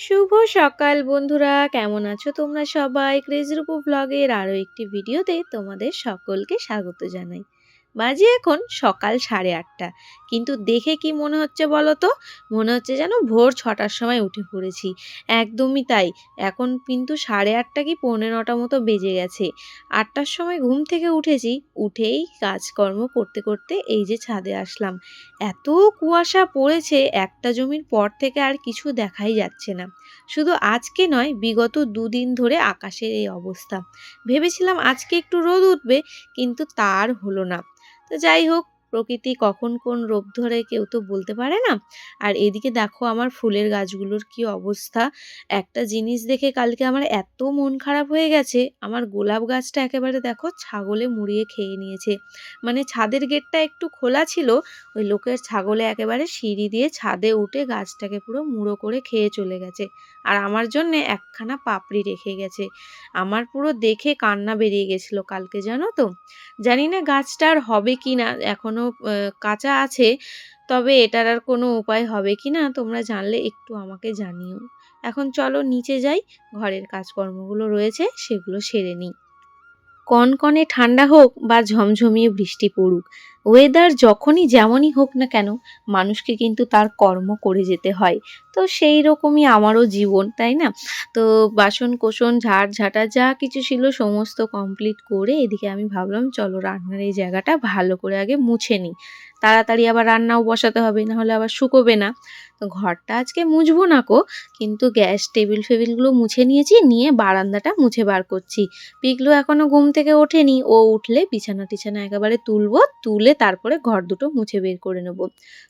শুভ সকাল বন্ধুরা, কেমন আছো তোমরা সবাই? ক্রেজরূপু ব্লগের আরও একটি ভিডিওতে তোমাদের সকলকে স্বাগত জানাই। বাজে এখন সকাল সাড়ে আটটা। কিন্তু দেখে কি মনে হচ্ছে বলো তো মনে হচ্ছে যেন ভোর ছটার সময় উঠে পড়েছি। একদমই তাই। এখন কিন্তু সাড়ে আটটা কি পৌনে নটা মতো বেজে গেছে। আটটার সময় ঘুম থেকে উঠেছি। উঠেই কাজকর্ম করতে করতে এই যে ছাদে আসলাম। এত কুয়াশা পড়েছে, একটা জমির পর থেকে আর কিছু দেখাই যাচ্ছে না। শুধু আজকে নয়, বিগত দুদিন ধরে আকাশের এই অবস্থা। ভেবেছিলাম আজকে একটু রোদ উঠবে, কিন্তু তার হলো না। তো যাই হোক প্রকৃতি কখন কোন রূপ ধরে কেউ তো বলতে পারে না। আর এদিকে দেখো আমার ফুলের গাছগুলোর কি অবস্থা। একটা জিনিস দেখে কালকে আমার এত মন খারাপ হয়ে গেছে, আমার গোলাপ গাছটা একেবারে দেখো ছাগলে মুড়িয়ে খেয়ে নিয়েছে। মানে ছাদের গেটটা একটু খোলা ছিল, ওই লোকের ছাগলে একেবারে সিঁড়ি দিয়ে ছাদে উঠে গাছটাকে পুরো মুড়ো করে খেয়ে চলে গেছে। আর আমার জন্যে একখানা পাপড়ি রেখে গেছে। আমার পুরো দেখে কান্না বেরিয়ে গেছিল কালকে, জানো তো? জানি না গাছটা আর হবে কি না এখনও কাঁচা আছে, তবে এটার আর কোনো উপায় হবে কি না তোমরা জানলে একটু আমাকে জানিও। এখন চলো নিচে যাই, ঘরের কাজকর্মগুলো রয়েছে, সেগুলো সেরে নিই। কনকনে ঠান্ডা হোক বা ঝমঝমিয়ে বৃষ্টি পড়ুক ওয়েদার যখনই যেমনই হোক না কেন, মানুষকে কিন্তু তার কর্ম করে যেতে হয়। তো সেই রকমই আমারও জীবন, তাই না? তো বাসন কোসন, ঝাড় ঝাঁটা যা কিছু ছিল সমস্ত কমপ্লিট করে এদিকে আমি ভাবলাম, চলো রান্নার এই জায়গাটা ভালো করে আগে মুছে নিই। তাড়াতাড়ি আবার রান্নাও বসাতে হবে, নাহলে আবার শুকোবে না। ঘরটা আজকে মুছবো না কো কিন্তু গ্যাস টেবিল ফেবিলগুলো মুছে নিয়েছি, নিয়ে বারান্দাটা মুছে বার করছি। পিগলু এখনও ঘুম থেকে ওঠেনি, ও উঠলে বিছানা টিছানা একেবারে তুলবো, তুলে তারপরে ঘর দুটো মুছে বের করে নেব।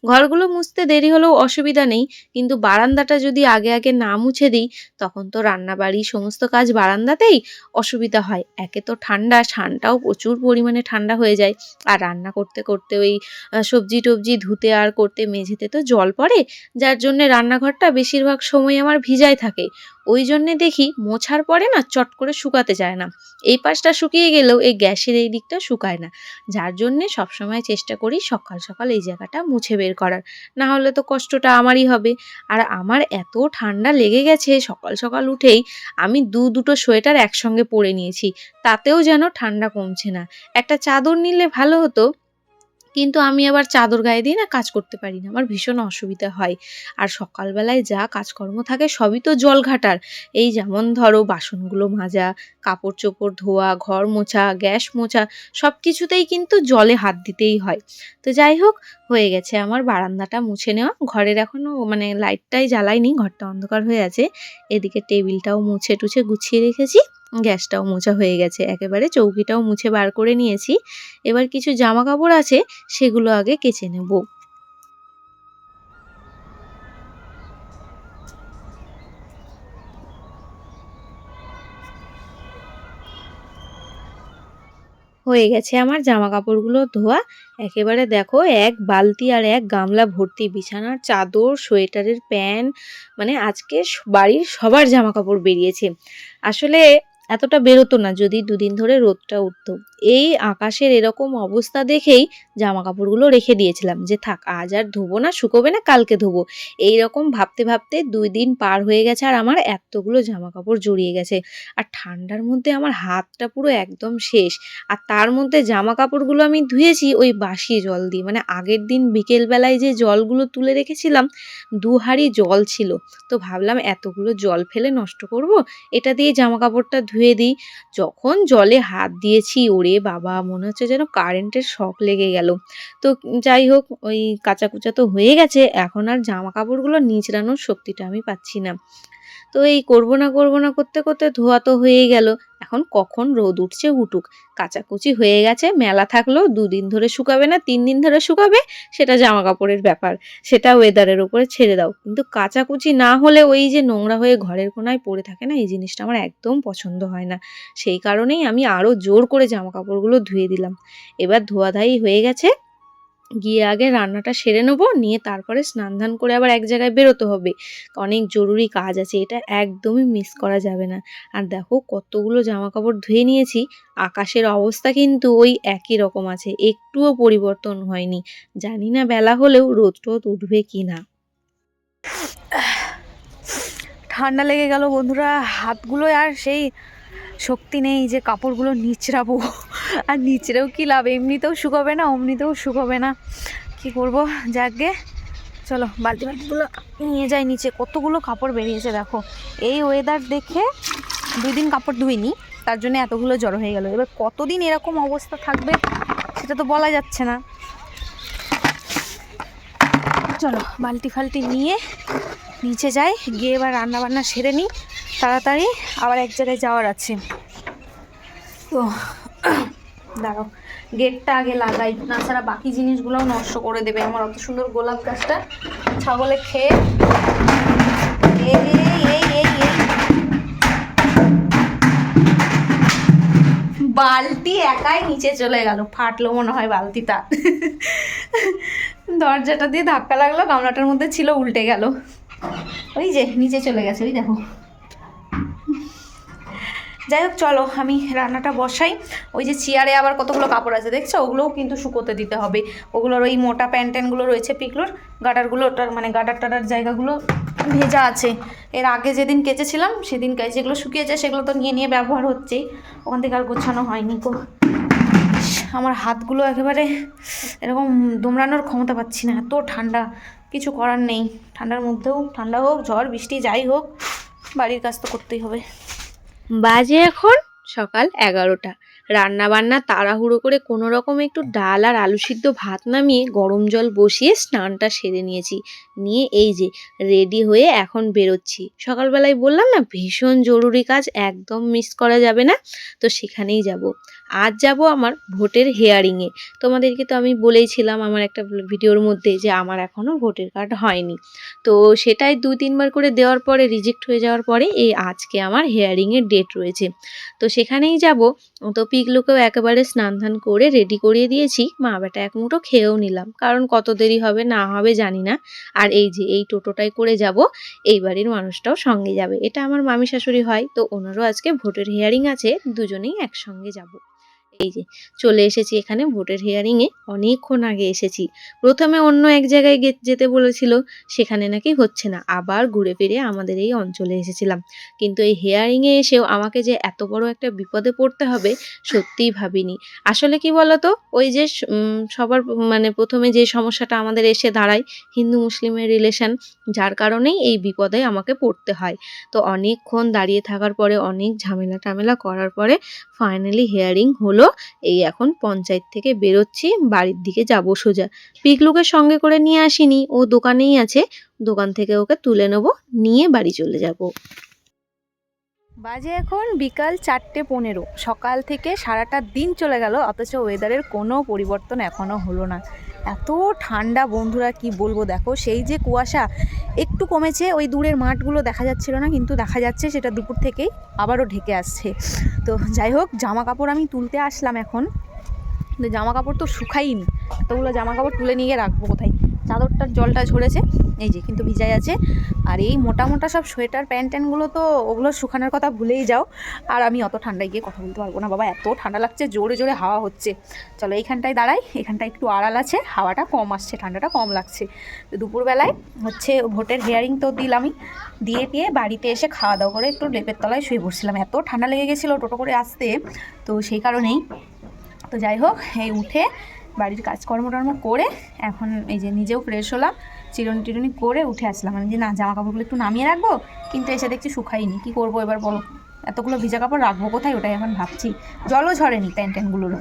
ঘরগুলো মুছতে দেরি হলেও অসুবিধা নেই, কিন্তু বারান্দাটা যদি আগে আগে না মুছে দিই, তখন তো রান্নাবাড়ি সমস্ত কাজ বারান্দাতেই অসুবিধা হয়। একে তো ঠান্ডা, ঠান্ডাও প্রচুর পরিমাণে ঠান্ডা হয়ে যায়। আর রান্না করতে করতে ওই সবজি টবজি ধুতে আর করতে মেঝেতে তো জল পড়ে যার জন্যে রান্নাঘরটা বেশিরভাগ সময় আমার ভিজাই থাকে। ওই জন্যে দেখি মোছার পরে না চট করে শুকাতে চায় না। এই পাশটা শুকিয়ে গেলেও এই গ্যাসের এই দিকটা শুকায় না। যার জন্যে সবসময় চেষ্টা করি সকাল সকাল এই জায়গাটা মুছে বের করার। না হলে তো কষ্টটা আমারই হবে। আর আমার এত ঠান্ডা লেগে গেছে সকাল সকাল উঠেই আমি দু দুটো সোয়েটার একসঙ্গে পরে নিয়েছি। তাতেও যেন ঠান্ডা কমছে না। একটা চাদর নিলে ভালো হতো। কিন্তু আমি আবার চাদর গায়ে দিয়ে না কাজ করতে পারি না। আমার ভীষণ অসুবিধা হয়। আর সকালবেলায় যা কাজকর্ম থাকে সবই তো জল ঘাটার। এই যেমন ধরো বাসনগুলো মাজা কাপড় চোপড় ধোয়া, ঘর মোছা, গ্যাস মোছা সব কিছুতেই কিন্তু জলে হাত দিতেই হয়। তো যাই হোক, হয়ে গেছে। আমার বারান্দাটা মুছে নেওয়া। ঘরের এখনও মানে লাইটটাই জ্বালাইনি ঘরটা অন্ধকার হয়ে আছে। এদিকে টেবিলটাও মুছে টুছে গুছিয়ে রেখেছি। গ্যাসটাও মোছা হয়ে গেছে, একেবারে চৌকিটাও মুছে বার করে নিয়েছি। এবার কিছু জামা কাপড় আছে, সেগুলো আগে কেচে নেব। হয়ে গেছে আমার জামা কাপড়গুলো ধোয়া। একেবারে দেখো, এক বালতি আর এক গামলা ভর্তি বিছানার চাদর, সোয়েটারের প্যান্ট মানে আজকে বাড়ির সবার জামা কাপড় বেরিয়েছে। আসলে এতটা বেরোতো না যদি দুদিন ধরে রোদটা উঠতো। এই আকাশের এরকম অবস্থা দেখেই জামা কাপড়গুলো রেখে দিয়েছিলাম যে থাক, আজ আর ধোবো না, শুকোবে না, কালকে ধোবো। এই রকম ভাবতে ভাবতে দুই দিন পার হয়ে গেছে আর আমার এতগুলো জামা কাপড় জড়িয়ে গেছে। আর ঠান্ডার মধ্যে আমার হাতটা পুরো একদম শেষ। আর তার মধ্যে জামা কাপড়গুলো আমি ধুয়েছি ওই বাসি জল দিয়ে। মানে আগের দিন বিকেলবেলায় যে জলগুলো তুলে রেখেছিলাম, দু হাঁড়ি জল ছিল। তো ভাবলাম এতগুলো জল ফেলে নষ্ট করব, এটা দিয়ে জামা কাপড়টা ধুয়ে দিই। যখন জলে হাত দিয়েছি ওরে বাবা, মনে হচ্ছে যেন কারেন্টের শখ লেগে গেল। তো যাই হোক, ওই কাঁচা কুচা তো হয়ে গেছে, এখন আর জামা কাপড়গুলো নিচড়ানোর শক্তিটা আমি পাচ্ছি না। তো এই করব না করব না করতে করতে ধোয়া তো হয়েই গেল। এখন কখন রোদ উঠছে উঠুক। কাচাকুচি হয়ে গেছে, মেলা থাকলেও দুদিন ধরে শুকাবে না, তিন দিন ধরে শুকাবে, সেটা জামা কাপড়ের ব্যাপার। সেটা ওয়েদারের উপরে ছেড়ে দাও। কিন্তু কাচাকুচি না হলে ওই যে নোংরা হয়ে ঘরের কোনায় পড়ে থাকে না, এই জিনিসটা আমার একদম পছন্দ হয় না। সেই কারণেই আমি আরও জোর করে জামা কাপড়গুলো ধুয়ে দিলাম। এবার ধোয়াধাই হয়ে গেছে গিয়ে আগে রান্নাটা সেরে নেব, নিয়ে তারপরে স্নান ধান করে আবার এক জায়গায় বেরোতে হবে। অনেক জরুরি কাজ আছে, এটা একদমই মিস করা যাবে না। আর দেখো কতগুলো জামা কাপড় ধুয়ে নিয়েছি, আকাশের অবস্থা কিন্তু ওই একই রকম আছে, একটুও পরিবর্তন হয়নি। জানি না বেলা হলেও রোদ টোদ উঠবে কি না ঠান্ডা লেগে গেল বন্ধুরা, হাতগুলো আর সেই শক্তি নেই যে কাপড়গুলো নিচড়াবো। আর নিচড়েও কি লাভ? এমনিতেও শুকোবে না, অমনিতেও শুকোবে না। কি করব? যাকে চলো, বালতি বালতিগুলো নিয়ে যাই নিচে। কতগুলো কাপড় বেরিয়েছে দেখো। এই ওয়েদার দেখে দুই দিন কাপড় ধুইনি, তার জন্য এতগুলো জড়ো হয়ে গেল। এবার কতদিন এরকম অবস্থা থাকবে, সেটা তো বলা যাচ্ছে না। চলো, বালতি ফালতি নিয়ে নিচে যাই। গিয়ে এবার রান্না বান্না সেরে নিই। তাড়াতাড়ি আবার এক জায়গায় যাওয়ার আছে। তো, দাঁড়াও। গেটটা আগে লাগাই, না ছাড়া বাকি জিনিসগুলোও নষ্ট করে দেবে। আমার অত সুন্দর গোলাপ গাছটা। ছাগলে খেয়ে, এই এই এই এই বালতি একাই নিচে চলে গেল। ফাটলো মনে হয় বালতিটা। দরজাটা দিয়ে ধাক্কা লাগল, গামলাটার মধ্যে ছিল, উল্টে গেল। ওই যে, নিচে চলে গেছে, ওই দেখো। যাই হোক, চলো আমি রান্নাটা বসাই। ওই যে চেয়ারে আবার কতগুলো কাপড় আছে, দেখছ? ওগুলোও কিন্তু শুকোতে দিতে হবে। ওগুলোর ওই মোটা প্যান্ট ট্যান্টগুলো রয়েছে পিকলোর। গাডারগুলো, ওটার মানে গাডার টাডার জায়গাগুলো ভেজা আছে। এর আগে যেদিন কেচেছিলাম, সেদিন যেগুলো শুকিয়েছে, সেগুলো তো নিয়ে নিয়ে ব্যবহার হচ্ছেই। ওখান থেকে আর গোছানো হয়নি কো আমার হাতগুলো একেবারে এরকম দুমড়ানোর ক্ষমতা পাচ্ছি না, এত ঠান্ডা। কিছু করার নেই। ঠান্ডার মধ্যেও ঠান্ডা হোক, ঝড়, বৃষ্টি, যাই হোক, বাড়ির কাজ তো করতেই হবে। বাজে এখন সকাল এগারোটা। রান্না বান্না তাড়াহুড়ো করে কোনো রকম একটু ডাল আর আলু সিদ্ধ ভাত নামিয়ে গরম জল বসিয়ে স্নানটা সেরে নিয়েছি। নিয়ে এই যে রেডি হয়ে এখন বেরোচ্ছি। সকালবেলায় বললাম না, ভীষণ জরুরি কাজ, একদম মিস করা যাবে না। তো সেখানেই যাব। আজ যাব আমার ভোটের হেয়ারিংয়ে তোমাদেরকে তো আমি বলেইছিলাম আমার একটা ভিডিওর মধ্যে যে আমার এখনও ভোটের কার্ড হয়নি। তো সেটাই দুই তিনবার করে দেওয়ার পরে রিজেক্ট হয়ে যাওয়ার পরে এই আজকে আমার হেয়ারিংয়ের ডেট রয়েছে। তো সেখানেই যাব। তো পিকলুকেও একেবারে স্নান ধান করে রেডি করিয়ে দিয়েছি। মা বেটা এক মুঠো খেয়েও নিলাম। কারণ কত দেরি হবে না হবে জানি না। আর এই যে, এই টোটোটাই করে যাব, এই বাড়ির মানুষটাও সঙ্গে যাবে। এটা আমার মামি শাশুড়ি হয়, তো ওনারও আজকে ভোটের হিয়ারিং আছে, দুজনেই একসঙ্গে যাব। এই যে চলে এসেছি এখানে ভোটের হিয়ারিংয়ে অনেকক্ষণ আগে এসেছি। প্রথমে অন্য এক জায়গায় যেতে বলেছিল, সেখানে নাকি হচ্ছে না। আবার ঘুরে ফিরে আমাদের এই অঞ্চলে এসেছিলাম। কিন্তু এই হেয়ারিংয়ে এসেও আমাকে যে এত বড় একটা বিপদে পড়তে হবে, সত্যিই ভাবিনি। আসলে কি বলতো? ওই যে সবার মানে প্রথমে যে সমস্যাটা আমাদের এসে দাঁড়ায়, হিন্দু মুসলিমের রিলেশন যার কারণেই এই বিপদে আমাকে পড়তে হয়। তো অনেকক্ষণ দাঁড়িয়ে থাকার পরে, অনেক ঝামেলা টামেলা করার পরে ফাইনালি হেয়ারিং হলো। এই এখন পঞ্চায়েত থেকে বেরোচ্ছি, বাড়ির দিকে যাব সোজা। পিকলুকে সঙ্গে করে নিয়ে আসিনি, ও দোকানেই আছে, দোকান থেকে ওকে তুলে নেব, নিয়ে বাড়ি চলে যাব। বাজে এখন বিকাল চারটে পনেরো। সকাল থেকে সারাটা দিন চলে গেল, অথচ ওয়েদারের কোনো পরিবর্তন এখনও হলো না। এত ঠান্ডা বন্ধুরা, কি বলব দেখো? সেই যে কুয়াশা একটু কমেছে, ওই দূরের মাঠগুলো দেখা যাচ্ছিল না, কিন্তু দেখা যাচ্ছে সেটা দুপুর থেকেই আবারও ঢেকে আসছে। তো যাই হোক জামা কাপড় আমি তুলতে আসলাম এখন। জামা কাপড় তো শুকাইনি এতগুলো জামা কাপড় তুলে নিয়ে রাখব কোথায়? চাদরটার জলটা ঝরেছে। এই যে কিন্তু ভিজাই আছে। আর এই মোটা মোটা সব সোয়েটার, প্যান্ট ট্যান্টগুলো তো ওগুলো শুকানোর কথা ভুলেই যাও। আর আমি অত ঠান্ডায় গিয়ে কথা বলতে পারব না। বাবা, এত ঠান্ডা লাগছে, জোরে জোরে হাওয়া হচ্ছে। চলো এইখানটায় দাঁড়াই এখানটায় একটু আড়াল আছে, হাওয়াটা কম আসছে, ঠান্ডাটা কম লাগছে। তো দুপুরবেলায় হচ্ছে ভোটের হেয়ারিং তো দিলামই। দিয়ে দিয়ে বাড়িতে এসে খাওয়া দাওয়া করে একটু লেপের তলায় শুয়ে পড়ছিলাম। এত ঠান্ডা লেগে গেছিল টোটো করে আসতে। তো সেই কারণেই। তো যাই হোক, এই উঠে বাড়ির কাজকর্ম টর্ম করে এখন এই যে নিজেও ফ্রেশ হলাম। চিরুনি টিরুনি করে উঠে আসলাম। আমি যে, না, জামা কাপড়গুলো একটু নামিয়ে রাখব? কিন্তু এসে দেখছি শুকাইনি কী করব এবার বলো? এতগুলো ভিজা কাপড় রাখব কোথায়? ওটাই এখন ভাবছি। জলও ঝরেনি প্যান্ট ট্যান্টগুলোরও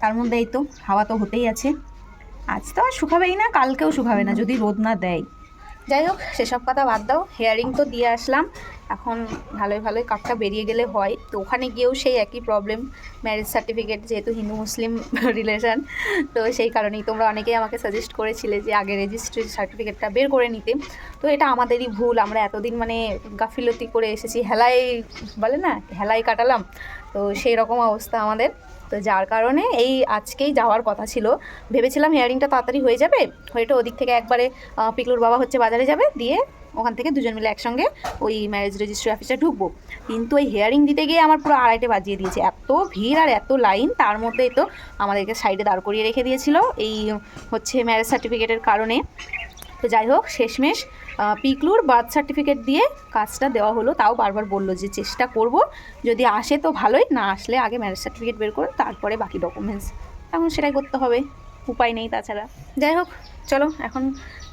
তার মধ্যে এই তো, হাওয়া তো হতেই আছে। আজ তো আর শুকাবেই না, কালকেও শুকাবে না, যদি রোদ না দেয়। যাই হোক, সেসব কথা বাদ দাও। হেয়ারিং তো দিয়ে আসলাম। এখন ভালোই ভালোই কাঠটা বেরিয়ে গেলে হয়। তো ওখানে গিয়েও সেই একই প্রবলেম ম্যারেজ সার্টিফিকেট যেহেতু হিন্দু মুসলিম রিলেশন তো সেই কারণেই তোমরা অনেকেই আমাকে সাজেস্ট করেছিলে যে আগে রেজিস্ট্রি সার্টিফিকেটটা বের করে নিতে। তো এটা আমাদেরই ভুল, আমরা এতদিন মানে গাফিলতি করে এসেছি, হেলাই বলে না, হেলাই কাটালাম। তো সেই রকম অবস্থা আমাদের। তো যার কারণে এই আজকেই যাওয়ার কথা ছিল। ভেবেছিলাম হিয়ারিংটা তাড়াতাড়ি হয়ে যাবে হয়েটা ওদিক থেকে একবারে পিকলুর বাবা হচ্ছে বাজারে যাবে, দিয়ে ওখান থেকে দুজন মিলে একসঙ্গে ওই ম্যারেজ রেজিস্ট্রি অফিসে ঢুকবো। কিন্তু ওই হেয়ারিং দিতে গিয়ে আমার পুরো আড়াইটে বাজিয়ে দিয়েছে। এত ভিড় আর এত লাইন তার মধ্যেই তো আমাদেরকে সাইডে দাঁড় করিয়ে রেখে দিয়েছিল এই হচ্ছে ম্যারেজ সার্টিফিকেটের কারণে। তো যাই হোক, শেষমেশ পিকলুর বার্থ সার্টিফিকেট দিয়ে কাজটা দেওয়া হলো। তাও বারবার বলল যে চেষ্টা করব, যদি আসে তো ভালোই, না আসলে আগে ম্যারেজ সার্টিফিকেট বের করে তারপরে বাকি ডকুমেন্টস এখন সেটাই করতে হবে, উপায় নেই তাছাড়া। যাই হোক চলো, এখন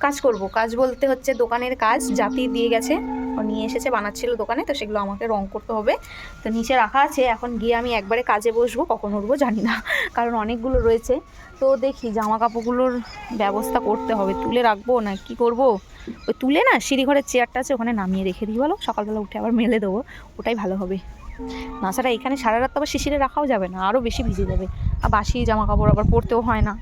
কাজ করব। কাজ বলতে হচ্ছে দোকানের কাজ, জাতি দিয়ে গেছে। ও নিয়ে এসেছে, বানাচ্ছিল দোকানে, তো সেগুলো আমাকে রং করতে হবে। তো নিচে রাখা আছে, এখন গিয়ে আমি একবারে কাজে বসবো, কখন উঠবো জানি না, কারণ অনেকগুলো রয়েছে। তো দেখি জামা কাপড়গুলোর ব্যবস্থা করতে হবে। তুলে রাখব না কি করব? ওই তুলে না, সিঁড়িঘরের চেয়ারটা আছে, ওখানে নামিয়ে রেখে দিই, বলো? সকালবেলা উঠে আবার মেলে দেবো, ওটাই ভালো হবে। তাছাড়া এখানে সারা রাত আবার শিশিরে রাখাও যাবে না আরও বেশি ভিজে যাবে। আর বাসি জামা কাপড় আবার পরতেও হয় না।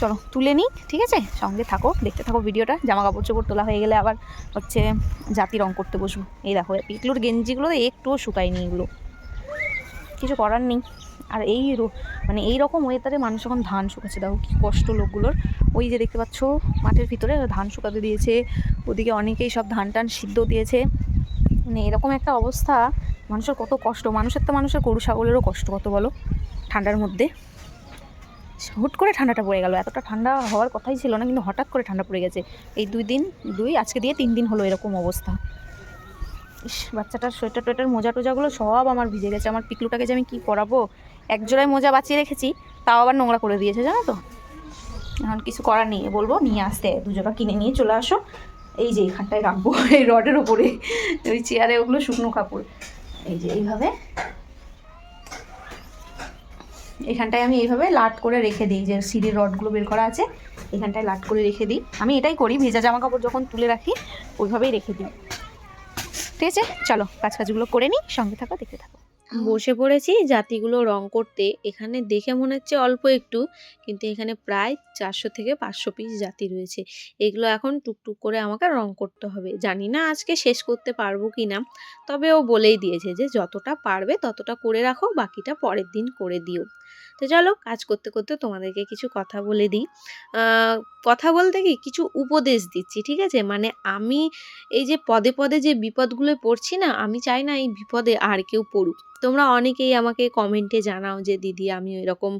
চলো, তুলে নিই, ঠিক আছে? সঙ্গে থাকো, দেখতে থাকো ভিডিওটা। জামা কাপড় চোপড় তোলা হয়ে গেলে আবার হচ্ছে জাতি রং করতে বসবো। এই দেখো পিকলুর গেঞ্জিগুলো একটুও শুকায়নি এগুলো। কিছু করার নেই। আর এই মানে এই রকম ওয়েদারে মানুষ এখন ধান শুকাচ্ছে। দেখো কী কষ্ট লোকগুলোর। ওই যে দেখতে পাচ্ছ, মাঠের ভিতরে ধান শুকাতে দিয়েছে। ওদিকে অনেকেই সব ধান টান সিদ্ধ দিয়েছে। মানে এরকম একটা অবস্থা মানুষের কত কষ্ট, মানুষের তো মানুষের গরু, ছাগলেরও কষ্ট, কত বলো? ঠান্ডার মধ্যে। হুট করে ঠান্ডাটা পড়ে গেল, এতটা ঠান্ডা হওয়ার কথাই ছিল না, কিন্তু হঠাৎ করে ঠান্ডা পড়ে গেছে। এই দুই দিন, দুই, আজকে দিয়ে তিন দিন হলো এরকম অবস্থা। ইস, বাচ্চাটার সোয়েটার টোয়েটার, মোজা টোজাগুলো সব আমার ভিজে গেছে। আমার পিকলুটাকে যে আমি কী করাবো এক জোড়ায় মোজা বাঁচিয়ে রেখেছি, তাও আবার নোংরা করে দিয়েছে, জানো তো? এখন কিছু করার নেই, বলব, নিয়ে আসতে। দুজোড়া কিনে নিয়ে চলে আসো। এই যে এইখানটায় রাখব, এই রডের ওপরে ওই চেয়ারে ওগুলো শুকনো কাপড়। এই যে এইভাবে। এখানটায় আমি এইভাবে লাট করে রেখে দিই, যে সিঁড়ির রডগুলো বের করা আছে, এখানটায় লাট করে রেখে দিই। আমি এটাই করি, ভেজা জামা কাপড় যখন তুলে রাখি, ওইভাবেই রেখে দিই। ঠিক আছে? চলো কাজ কাজগুলো করে নিই, সঙ্গে থাকো, দেখতে থাকো। বসে পড়েছি, জাতিগুলো রং করতে। এখানে দেখে মনে হচ্ছে অল্প একটু, কিন্তু এখানে প্রায় চারশো থেকে পাঁচশো পিস জাতি রয়েছে। এগুলো এখন টুকটুক করে আমাকে রং করতে হবে। জানি না আজকে শেষ করতে পারব কি না তবে ও বলেই দিয়েছে যে, যতটা পারবে ততটা করে রাখো, বাকিটা পরের দিন করে দিও। তো চলো, কাজ করতে করতে তোমাদেরকে কিছু কথা বলে দিই। কথা বলতে কি, কিছু উপদেশ দিচ্ছি, ঠিক আছে? মানে আমি এই যে পদে পদে যে বিপদগুলো পড়ছি না, আমি চাই না এই বিপদে আর কেউ পড়ুক। তোমরা অনেকেই আমাকে কমেন্টে জানাও যে, দিদি, আমি এরকম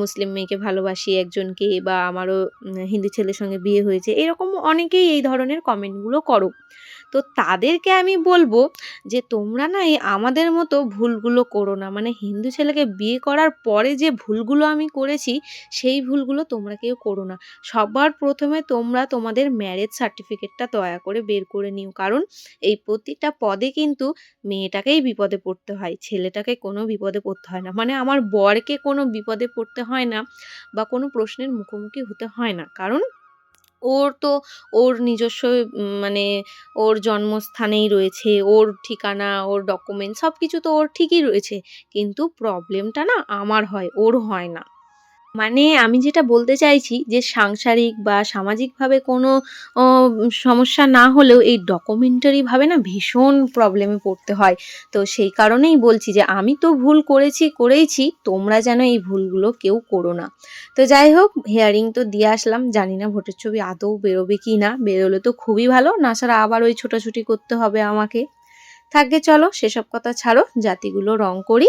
মুসলিম মেয়েকে ভালোবাসি, একজনকে বা আমারও হিন্দু ছেলের সঙ্গে বিয়ে হয়েছে। এরকম অনেকেই এই ধরনের কমেন্টগুলো করো। তো তাদেরকে আমি বলব যে, তোমরা না এই আমাদের মতো ভুলগুলো করো না। মানে হিন্দু ছেলেকে বিয়ে করার পরে যে ভুলগুলো আমি করেছি, সেই ভুলগুলো তোমরা কেউ করো না। সবার প্রথমে তোমরা তোমাদের ম্যারেজ সার্টিফিকেটটা দয়া করে বের করে নিও। কারণ এই প্রতিটা পদে কিন্তু মেয়েটাকেই বিপদে পড়তে হয়, ছেলেটাকে কোনো বিপদে পড়তে হয় না। মানে আমার বরকে কোনো বিপদে পড়তে হয় না বা কোনো প্রশ্নের মুখোমুখি হতে হয় না। কারণ ওর তো ওর নিজস্ব মানে ওর জন্মস্থানেই রয়েছে, ওর ঠিকানা, ওর ডকুমেন্ট সব কিছু তো ওর ঠিকই রয়েছে। কিন্তু প্রবলেমটা না আমার হয়, ওর হয় না। মানে আমি যেটা বলতে চাইছি যে সাংসারিক বা সামাজিকভাবে কোনো সমস্যা না হলেও এই ডকুমেন্টারিভাবে না ভীষণ প্রবলেমে পড়তে হয়। তো সেই কারণেই বলছি যে আমি তো ভুল করেছি, করেইছি, তোমরা যেন এই ভুলগুলো কেউ করো না। তো যাই হোক হেয়ারিং তো দিয়ে আসলাম, জানি না ভোটের ছবি আদৌ বেরোবে কি না, বেরোলে তো খুবই ভালো, না ছাড়া আবার ওই ছোটাছুটি করতে হবে আমাকে। থাকবে চলো, সেসব কথা ছাড়ো, জাতিগুলো রং করি।